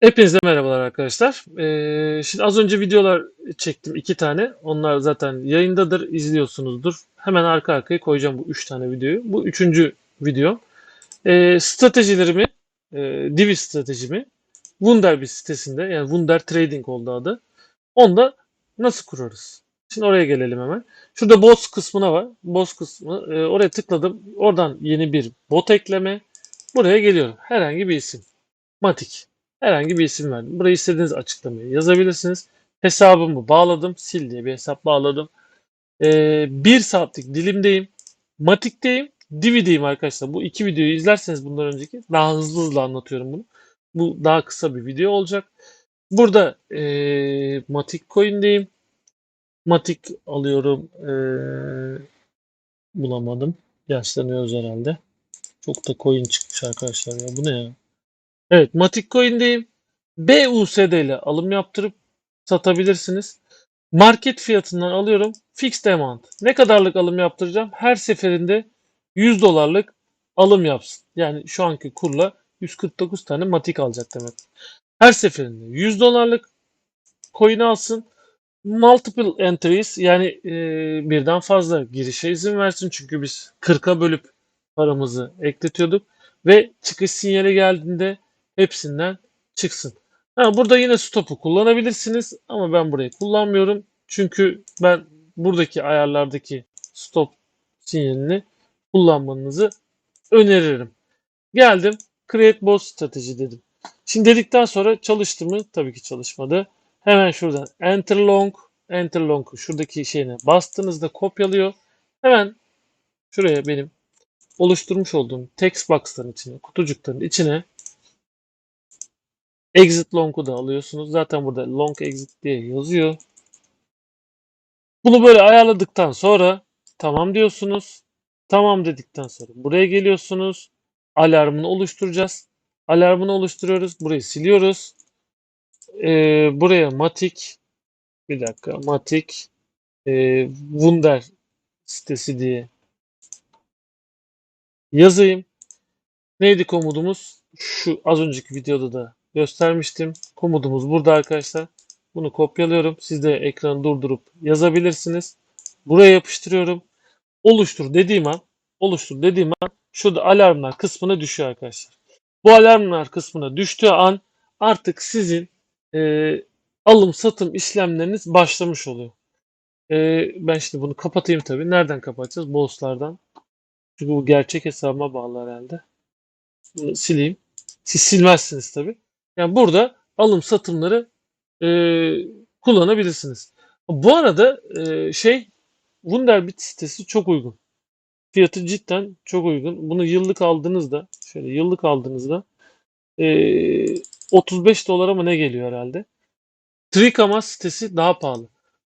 Hepinize merhabalar arkadaşlar. Ee, şimdi az önce videolar çektim iki tane. Onlar zaten yayındadır, izliyorsunuzdur. Hemen arka arkaya koyacağım bu üç tane videoyu. Bu üçüncü video. Ee, stratejilerimi, e, Divi stratejimi Wunderbit sitesinde yani Wunder Trading oldu adı. Onda nasıl kurarız? Şimdi oraya gelelim hemen. Şurada boss kısmına var. Boss kısmı. e, oraya tıkladım. Oradan yeni bir bot ekleme. Buraya geliyorum. Herhangi bir isim. Matik. Herhangi bir isim verdim. Buraya istediğiniz açıklamayı yazabilirsiniz. Hesabımı bağladım. Sil diye bir hesap bağladım. Ee, bir saatlik dilimdeyim. Matik'teyim. Divi'deyim arkadaşlar. Bu iki videoyu izlerseniz bundan önceki daha hızlı hızlı anlatıyorum bunu. Bu daha kısa bir video olacak. Burada ee, Matik Coin'deyim. Matik alıyorum. Ee, bulamadım. Yaşlanıyoruz herhalde. Çok da coin çıkmış arkadaşlar ya. Bu ne ya? Evet, Matic Coin'deyim. BUSD ile alım yaptırıp satabilirsiniz. Market fiyatından alıyorum. Fixed amount. Ne kadarlık alım yaptıracağım? Her seferinde 100 dolarlık alım yapsın. Yani şu anki kurla 149 tane Matic alacak demek. Her seferinde 100 dolarlık coin alsın. Multiple entries yani e, birden fazla girişe izin versin. Çünkü biz 40'a bölüp paramızı ekletiyorduk. Ve çıkış sinyali geldiğinde hepsinden çıksın. Ha, burada yine stop'u kullanabilirsiniz ama ben burayı kullanmıyorum. Çünkü ben buradaki ayarlardaki stop sinyalini kullanmanızı öneririm. Geldim. Create boss strateji dedim. Şimdi dedikten sonra çalıştı mı? Tabii ki çalışmadı. Hemen şuradan enter long, enter long şuradaki şeyine bastığınızda kopyalıyor. Hemen şuraya benim oluşturmuş olduğum text box'ların içine, kutucukların içine exit long'u da alıyorsunuz. Zaten burada long exit diye yazıyor. Bunu böyle ayarladıktan sonra tamam diyorsunuz. Tamam dedikten sonra buraya geliyorsunuz. Alarmını oluşturacağız. Alarmını oluşturuyoruz. Burayı siliyoruz. Ee, buraya Matic bir dakika Matic e, Wunder sitesi diye yazayım. Neydi komudumuz? Şu az önceki videoda da göstermiştim. Komudumuz burada arkadaşlar. Bunu kopyalıyorum. Siz de ekranı durdurup yazabilirsiniz. Buraya yapıştırıyorum. Oluştur dediğim an oluştur dediğim an şurada alarmlar kısmına düşüyor arkadaşlar. Bu alarmlar kısmına düştüğü an artık sizin e, alım satım işlemleriniz başlamış oluyor. E, ben şimdi bunu kapatayım tabii. Nereden kapatacağız? Boss'lardan. Çünkü bu gerçek hesabıma bağlı herhalde. Bunu sileyim. Siz silmezsiniz tabii. Yani burada alım satımları e, kullanabilirsiniz. Bu arada e, şey Wunderbit sitesi çok uygun. Fiyatı cidden çok uygun. Bunu yıllık aldığınızda şöyle yıllık aldığınızda e, 35 dolara mı ne geliyor herhalde. Trikama sitesi daha pahalı.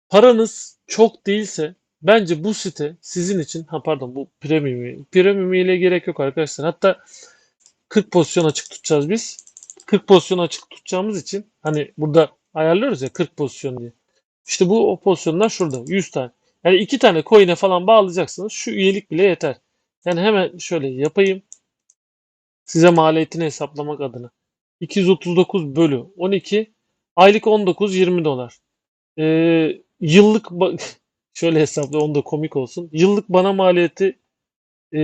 Paranız çok değilse bence bu site sizin için ha pardon bu premium premium ile gerek yok arkadaşlar. Hatta 40 pozisyon açık tutacağız biz. 40 pozisyon açık tutacağımız için hani burada ayarlıyoruz ya 40 pozisyon diye. İşte bu o pozisyonlar şurada 100 tane. Yani iki tane coin'e falan bağlayacaksınız. Şu üyelik bile yeter. Yani hemen şöyle yapayım. Size maliyetini hesaplamak adına. 239 bölü 12 aylık 19-20 dolar. Ee, yıllık şöyle hesapla onda komik olsun. Yıllık bana maliyeti e,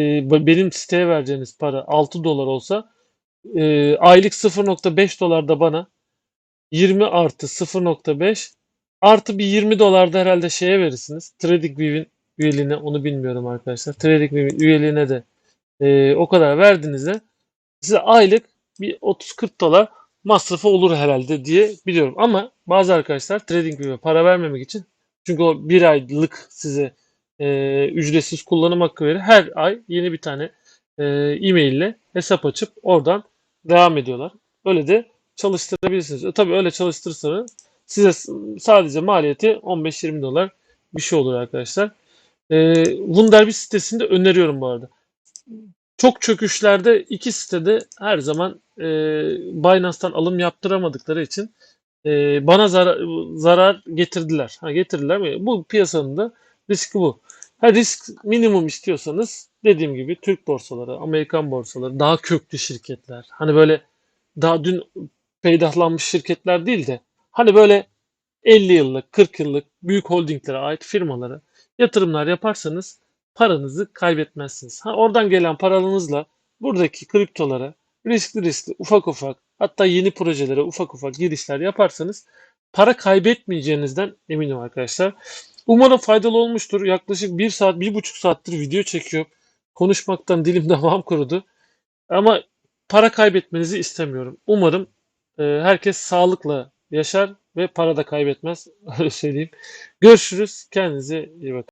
benim siteye vereceğiniz para 6 dolar olsa e, aylık 0.5 dolar da bana 20 artı 0.5 artı bir 20 dolar da herhalde şeye verirsiniz. TradingView'in üyeliğine onu bilmiyorum arkadaşlar. TradingView'in üyeliğine de e, o kadar verdiğinizde size aylık bir 30-40 dolar masrafı olur herhalde diye biliyorum. Ama bazı arkadaşlar TradingView'e para vermemek için çünkü o bir aylık size e, ücretsiz kullanım hakkı verir. Her ay yeni bir tane e, e-mail ile hesap açıp oradan devam ediyorlar. Öyle de çalıştırabilirsiniz. E, tabii öyle çalıştırırsanız size sadece maliyeti 15-20 dolar bir şey olur arkadaşlar. E, Wunderbit sitesinde öneriyorum bu arada. Çok çöküşlerde iki sitede her zaman e, Binance'tan alım yaptıramadıkları için e, bana zarar, zarar getirdiler. Ha, getirdiler mi? Bu piyasanın da riski bu. Ha, risk minimum istiyorsanız dediğim gibi Türk borsaları, Amerikan borsaları, daha köklü şirketler. Hani böyle daha dün peydahlanmış şirketler değil de hani böyle 50 yıllık, 40 yıllık büyük holdinglere ait firmalara yatırımlar yaparsanız paranızı kaybetmezsiniz. Ha, oradan gelen paranızla buradaki kriptolara riskli riskli ufak ufak hatta yeni projelere ufak ufak girişler yaparsanız para kaybetmeyeceğinizden eminim arkadaşlar. Umarım faydalı olmuştur. Yaklaşık 1 saat, 1,5 saattir video çekiyorum. Konuşmaktan dilim damağım kurudu. Ama para kaybetmenizi istemiyorum. Umarım e, herkes sağlıkla yaşar ve para da kaybetmez. Öyle söyleyeyim. Görüşürüz. Kendinize iyi bakın.